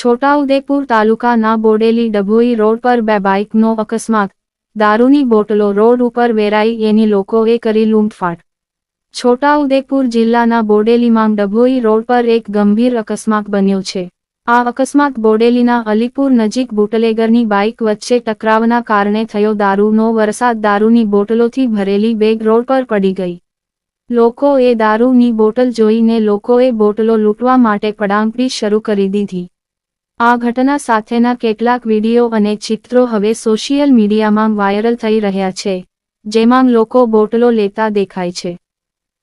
છોટાઉદેપુર તાલુકાના બોડેલી ડભોઈ રોડ પર બે બાઇકનો અકસ્માત. દારૂની બોટલો રોડ ઉપર વેરાઈ એની લોકોએ કરી લૂંટફાટ. છોટાઉદેપુર જિલ્લાના બોડેલીમાં ડભોઈ રોડ પર એક ગંભીર અકસ્માત બન્યો છે. આ અકસ્માત બોડેલીના અલીપુર નજીક બુટલેગરની બાઇક વચ્ચે ટકરાવના કારણે થયો દારૂનો વરસાદ. દારૂની બોટલોથી ભરેલી બેગ રોડ પર પડી ગઈ. લોકોએ દારૂની બોટલ જોઈને લોકોએ બોટલો લૂંટવા માટે પડાંકડી શરૂ કરી દીધી. આ ઘટના સાથેના કેટલાક વીડિયો અને ચિત્રો હવે સોશિયલ મીડિયામાં વાયરલ થઈ રહ્યા છે, જેમાં લોકો બોટલો લેતા દેખાય છે.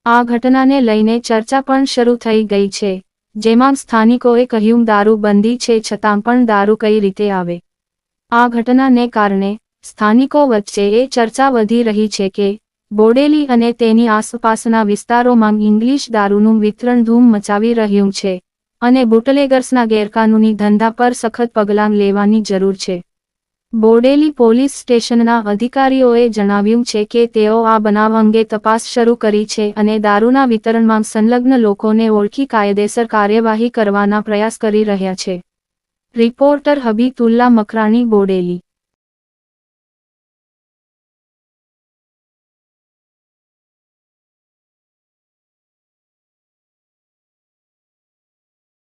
આ ઘટનાને લઈને ચર્ચા પણ શરૂ થઈ ગઈ છે, જેમાં સ્થાનિકોએ કહ્યું, દારૂ બંધી છે, છતાં પણ દારૂ કઈ રીતે આવે? આ ઘટનાને કારણે સ્થાનિકો વચ્ચે એ ચર્ચા વધી રહી છે કે, બોડેલી અને તેની આસપાસના વિસ્તારોમાં ઇંગ્લિશ દારૂનું વિતરણ ધૂમ મચાવી રહ્યું છે. અને બુટલેગર્સના ગેરકાનૂની ધંધા પર સખત પગલાં લેવાની જરૂર છે. બોડેલી પોલીસ સ્ટેશનના અધિકારીઓએ જણાવ્યું છે કે તેઓ આ બનાવ અંગે તપાસ શરૂ કરી છે અને દારૂના વિતરણમાં સંલગ્ન લોકોને ઓળખી કાયદેસર કાર્યવાહી કરવાના પ્રયાસ કરી રહ્યા છે. રિપોર્ટર હબીતુલ્લા મકરાણી, બોડેલી.